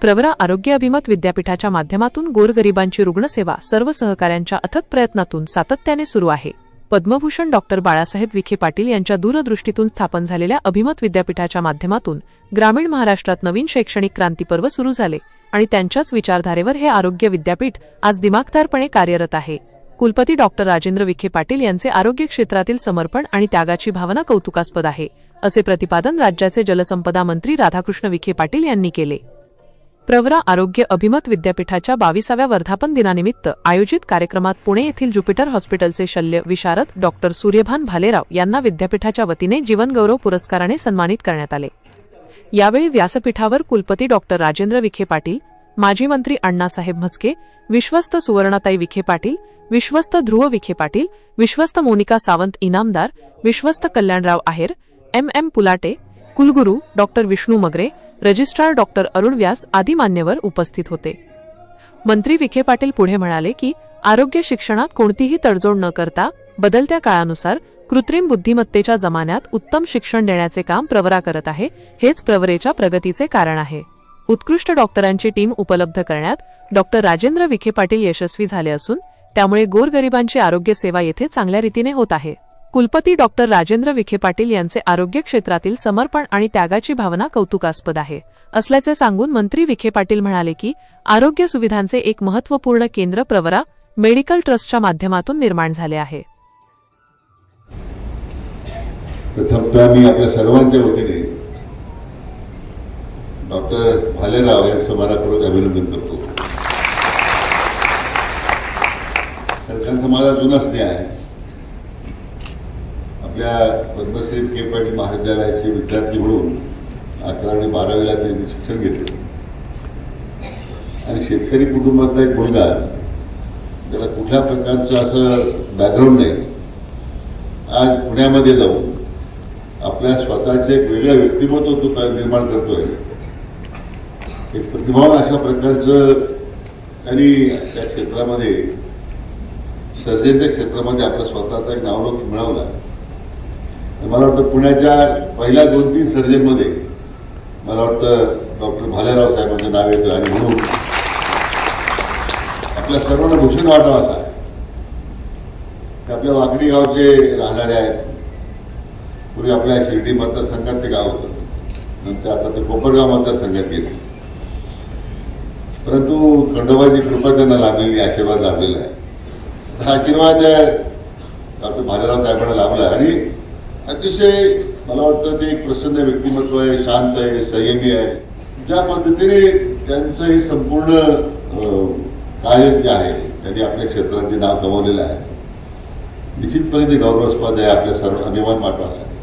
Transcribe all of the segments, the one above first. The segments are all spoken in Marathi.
प्रवरा आरोग्य अभिमत विद्यापीठाच्या माध्यमातून गोरगरिबांची रुग्णसेवा सर्व सहकाऱ्यांच्या अथक प्रयत्नातून सातत्याने सुरू आहे. पद्मभूषण डॉक्टर बाळासाहेब विखे पाटील यांच्या दूरदृष्टीतून स्थापन झालेल्या अभिमत विद्यापीठाच्या माध्यमातून ग्रामीण महाराष्ट्रात नवीन शैक्षणिक क्रांतीपर्व सुरू झाले आणि त्यांच्याच विचारधारेवर हे आरोग्य विद्यापीठ आज दिमागदारपणे कार्यरत आहे. कुलपती डॉक्टर राजेंद्र विखे पाटील यांचे आरोग्य क्षेत्रातील समर्पण आणि त्यागाची भावना कौतुकास्पद आहे असे प्रतिपादन राज्याचे जलसंपदा मंत्री राधाकृष्ण विखे पाटील यांनी केले. प्रवरा आरोग्य अभिमत विद्यापीठाच्या बावीसाव्या वर्धापन दिनानिमित्त आयोजित कार्यक्रमात पुणे येथील ज्युपिटर हॉस्पिटलचे शल्य विशारद डॉक्टर सूर्यभान भालेराव यांना विद्यापीठाच्या वतीने जीवनगौरव पुरस्काराने सन्मानित करण्यात आले. यावेळी व्यासपीठावर कुलपती डॉक्टर राजेंद्र विखे पाटील माजी मंत्री अण्णासाहेब म्हस्के विश्वस्त सुवर्णाताई विखे पाटील विश्वस्त ध्रुव विखे पाटील विश्वस्त मोनिका सावंत इनामदार विश्वस्त कल्याणराव आहेर एम एम पुलाटे कुलगुरू doctor Vishnu Magare registrar doctor Arun Vyas आदी मान्यवर उपस्थित होते. मंत्री विखे पाटील पुढे म्हणाले की आरोग्य शिक्षणात कोणतीही तडजोड न करता बदलत्या काळानुसार कृत्रिम बुद्धिमत्तेच्या जमान्यात उत्तम शिक्षण देण्याचे काम प्रवरा करत आहे हेच प्रवरेच्या प्रगतीचे कारण आहे. उत्कृष्ट डॉक्टरांची टीम उपलब्ध करण्यात डॉक्टर राजेंद्र विखे पाटील यशस्वी झाले असून त्यामुळे गोरगरिबांची आरोग्य सेवा येथे चांगल्या रीतीने होत आहे. कुलपती डॉक्टर राजेंद्र विखे पाटील यांचे आरोग्य क्षेत्रातील समर्पण आणि त्यागाची भावना कौतुकास्पद आहे. असल्याचे सांगून मंत्री विखे पाटील म्हणाले की आरोग्य सुविधांचे एक महत्त्वपूर्ण केंद्र प्रवरा मेडिकल ट्रस्टच्या माध्यमातून निर्माण झाले आहे. प्रथमतः मी आपल्या सर्वांच्या वतीने डॉक्टर भालेराव यांचं मनापूर्वक अभिनंदन करतो. तर त्यांचा माझा जुना स्नेह आहे. आपल्या पद्मश्री के पाटील महाविद्यालयाचे विद्यार्थी म्हणून अकरा आणि बारावीला त्यांनी शिक्षण घेतलं. आणि शेतकरी कुटुंबातला एक मुलगा त्याला कुठल्या प्रकारचं असं बॅकग्राऊंड नाही आज पुण्यामध्ये जाऊन आपल्या स्वतःचे एक वेगळं व्यक्तिमत्व तो निर्माण करतोय. एक प्रतिभावान अशा प्रकारचं त्यांनी त्या क्षेत्रामध्ये सर्जनच्या क्षेत्रामध्ये आपला स्वतःचा एक नावलोक मिळवला. मला वाटतं पुण्याच्या पहिल्या दोन तीन सर्जनमध्ये मला वाटतं डॉक्टर भालेराव साहेबांचं नाव येतं आणि म्हणून आपल्या सर्वांना भूषण वाटावं असा आहे. ते आपल्या वाकडी गावचे राहणारे आहेत. पूर्वी आपल्या शिर्डी मतदारसंघात ते गाव होतं. नंतर आता ते कोपरगाव मतदारसंघात गेले. परंतु खंडोबाची कृपा त्यांना लाभलेली आशीर्वाद लाभलेला आहे. हा आशीर्वाद डॉक्टर भालेराव साहेबांना लाभला आणि अतिशय मला वाटतं ते एक प्रसन्न व्यक्तिमत्व आहे शांत आहे संयमी आहे. ज्या पद्धतीने त्यांचं हे संपूर्ण कार्य जे आहे त्यांनी आपल्या क्षेत्रात नाव कमवलेलं आहे. निश्चितपणे ते गौरवास्पद आहे आपल्या सर्व अभिमान वाटवासाठी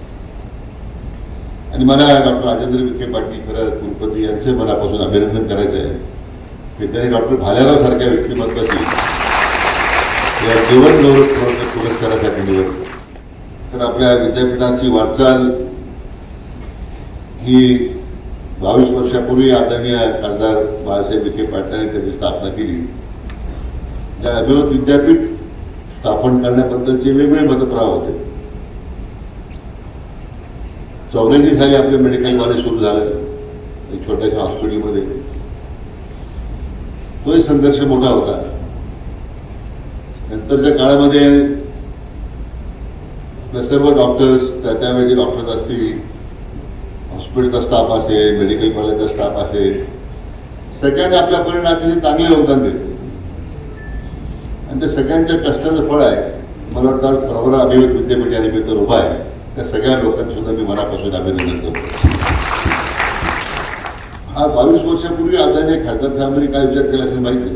आणि मला डॉक्टर राजेंद्र विखे पाटील खरं कुलपती यांचे मनापासून अभिनंदन करायचं आहे. की त्यांनी डॉक्टर भालेराव सारख्या व्यक्तिमत्वाची या जीवन गौरव पुरस्कारासाठी निवडलं. तर आपल्या विद्यापीठाची वाटचाल ही बावीस वर्षापूर्वी आदरणीय खासदार बाळासाहेब विखे पाटलांनी त्यांनी स्थापना केली. त्या अभिवत विद्यापीठ स्थापन करण्याबद्दलचे वेगवेगळे मतप्रवाह होते. चौऱ्याऐंशी साली आपलं मेडिकल कॉलेज सुरू झालं एक छोट्याशा हॉस्पिटलमध्ये तोही संघर्ष मोठा होता. नंतरच्या काळामध्ये आपल्या सर्व डॉक्टर्स त्या त्यावेळी डॉक्टर्स असतील हॉस्पिटलचा स्टाफ असेल मेडिकल कॉलेजचा स्टाफ असेल सगळ्यांनी आपल्या अतिशय चांगले योगदान दिले. आणि त्या सगळ्यांच्या कष्टाचं फळ आहे. मला वाटतं आज अभिवेक विद्यापीठ या निमित्त उभा आहे. त्या सगळ्या लोकांचं सुद्धा मी मनापासून अभिनंदन करतो. हा बावीस वर्षापूर्वी आदरणीय खासदार साहेबांनी काय विचार केला असेल माहिती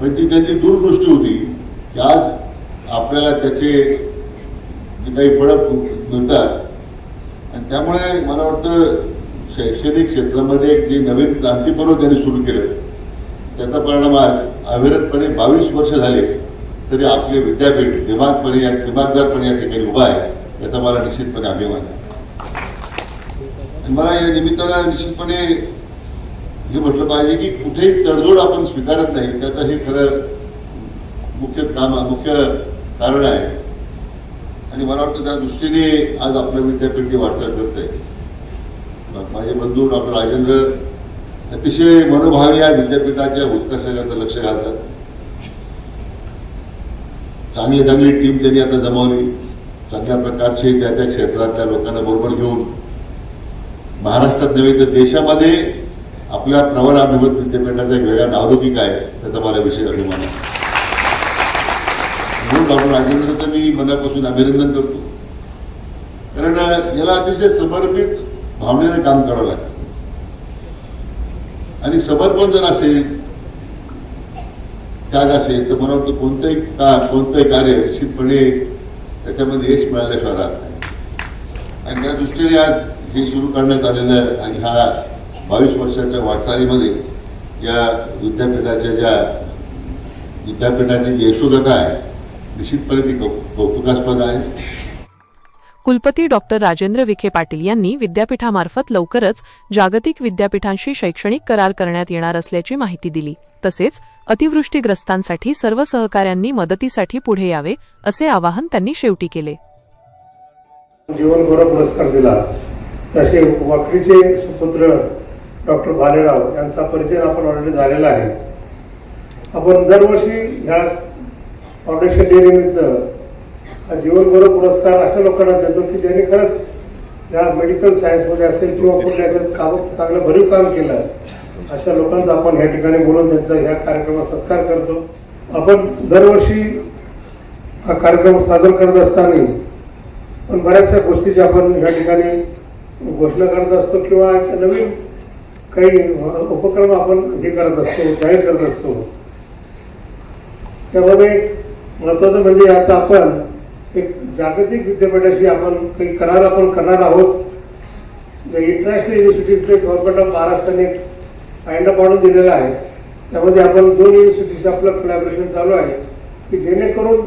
पण ती त्यांची दूरदृष्टी होती की आज आपल्याला त्याचे काही फळं मिळतात आणि त्यामुळे मला वाटतं शैक्षणिक क्षेत्रामध्ये एक जे नवीन क्रांतीपर्व त्यांनी सुरू केलं त्याचा परिणाम आज अविरतपणे बावीस वर्ष झाले तरी आपले विद्यापीठ दिमागपणे या दिमागदारपणे या ठिकाणी उभा आहे याचा मला निश्चितपणे अभिमान आहे. मला या निमित्तानं निश्चितपणे हे म्हटलं पाहिजे की कुठेही तडजोड आपण स्वीकारत नाही त्याचं हे खरं मुख्य काम मुख्य कारण आहे. आणि मला वाटतं त्या दृष्टीने आज आपलं विद्यापीठ जे वाटचाल करत आहे माझे बंधू डॉक्टर राजेंद्र अतिशय मनोभावी या विद्यापीठाच्या उत्कर्षाकडे लक्ष घालतात. चांगली चांगली टीम त्यांनी आता जमावली. चांगल्या प्रकारचे त्या त्या क्षेत्रातल्या लोकांना बरोबर घेऊन. महाराष्ट्रात नव्हे तर देशामध्ये आपल्या प्रवर अभिमत विद्यापीठाचा एक वेगळा नावलौकिक आहे त्याचा मला विशेष अभिमान आहे. म्हणून डॉक्टर राजेंद्रचं मी मनापासून अभिनंदन करतो. कारण याला अतिशय समर्पित भावनेने काम करावं लागतं. आणि समर्पण जर असेल त्याग असेल तर मला वाटतं कोणतंही का कोणतंही कार्य निश्चितपणे त्याच्यामध्ये यश मिळाल्याशिवाय राहत नाही. आणि त्या दृष्टीने आज हे सुरू करण्यात आलेलं आणि ह्या बावीस वर्षाच्या वाटचालीमध्ये या विद्यापीठाच्या ज्या विद्यापीठाची जी यशोगाथा आहे निश्चितपणे ती कौ- कौतुकास्पद आहे. कुलपती डॉक्टर राजेंद्र विखे पाटील यांनी विद्यापीठामार्फत लवकरच जागतिक विद्यापीठांशी शैक्षणिक करार करण्यात येणार असल्याची माहिती दिली. तसेच अतिवृष्टीग्रस्तांसाठी सर्व सहकाऱ्यांनी मदतीसाठी पुढे यावे असे आवाहन त्यांनी शेवटी केले. जीवन गौरव पुरस्कार दिला. तसे वाकडीचे सुपुत्र डॉक्टर भालेराव यांचा परिचय आपण ऑलरेडी झालेला आहे. आपण दरवर्षी ह्या फाउंडेशन डे निमित्त हा जीवन गौरव पुरस्कार अशा लोकांना देतो की ज्यांनी खरंच या मेडिकल सायन्समध्ये असेल किंवा कुठल्या याच्यात काम चांगलं भरीव काम केलं अशा लोकांचा आपण ह्या ठिकाणी बोलून त्यांचा ह्या कार्यक्रमात सत्कार करतो. आपण दरवर्षी हा कार्यक्रम सादर करत असताना पण बऱ्याचशा गोष्टीची आपण या ठिकाणी घोषणा करत असतो किंवा नवीन काही उपक्रम आपण हे करत असतो जाहीर करत असतो. त्यामध्ये महत्वाचं म्हणजे आता आपण एक जागतिक विद्यापीठाशी आपण काही करार आपण करणार आहोत. इंटरनॅशनल युनिव्हर्सिटीजचे गव्हर्नमेंट ऑफ महाराष्ट्राने फायंड पाडून दिलेला आहे. त्यामध्ये आपण दोन युनिव्हर्सिटीचे आपलं कोलॅबरेशन चालू आहे. की जेणेकरून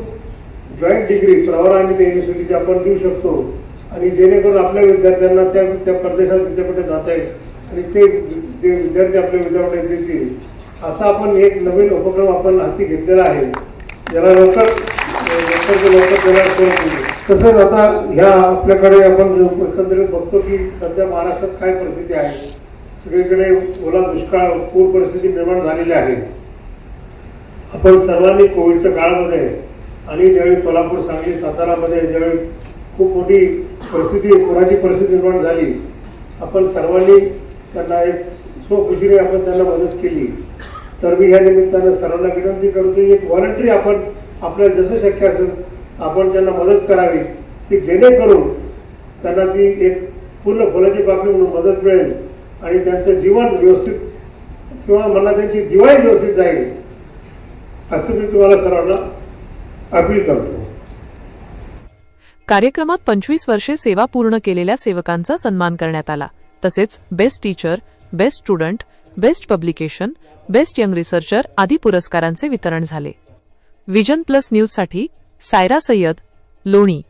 जॉईंट डिग्री प्रवर आणि त्या युनिव्हर्सिटीची आपण देऊ शकतो. आणि जेणेकरून आपल्या विद्यार्थ्यांना त्या त्या परदेशात विद्यापीठात जाता येईल. आणि ते जे विद्यार्थी आपल्या विद्यापीठात देतील. असा आपण एक नवीन उपक्रम आपण हाती घेतलेला आहे. ज्याला लवकर लवकर लवकर तसंच आता ह्या आपल्याकडे आपण एकंदरीत बघतो की सध्या महाराष्ट्रात काय परिस्थिती आहे? सगळीकडे ओला दुष्काळ पूर परिस्थिती निर्माण झालेली आहे. आपण सर्वांनी कोविडच्या काळामध्ये आणि ज्यावेळी कोल्हापूर सांगली सातारामध्ये ज्यावेळी खूप मोठी परिस्थिती पुराची परिस्थिती निर्माण झाली आपण सर्वांनी त्यांना एक स्वखुशीने आपण त्यांना मदत केली. तर मी या निमित्तानं सर्वांना विनंती करतो एक व्हॉलंटरी आपण आपल्याला जसं शक्य असेल आपण त्यांना मदत करावी की जेणेकरून त्यांना ती एक पूर्ण फुलाची बातमी म्हणून मदत मिळेल आणि त्यांचं जीवन व्यवस्थित किंवा मला त्यांची दिवाळी व्यवस्थित जाईल असं मी तुम्हाला सर्वांना अपील करतो. कार्यक्रमात पंचवीस वर्षे सेवा पूर्ण केलेल्या सेवकांचा सन्मान करण्यात आला. तसेच best teacher best student best publication best young researcher आदी पुरस्कारांचे वितरण झाले. विजन प्लस न्यूजसाठी सायरा सय्यद लोणी.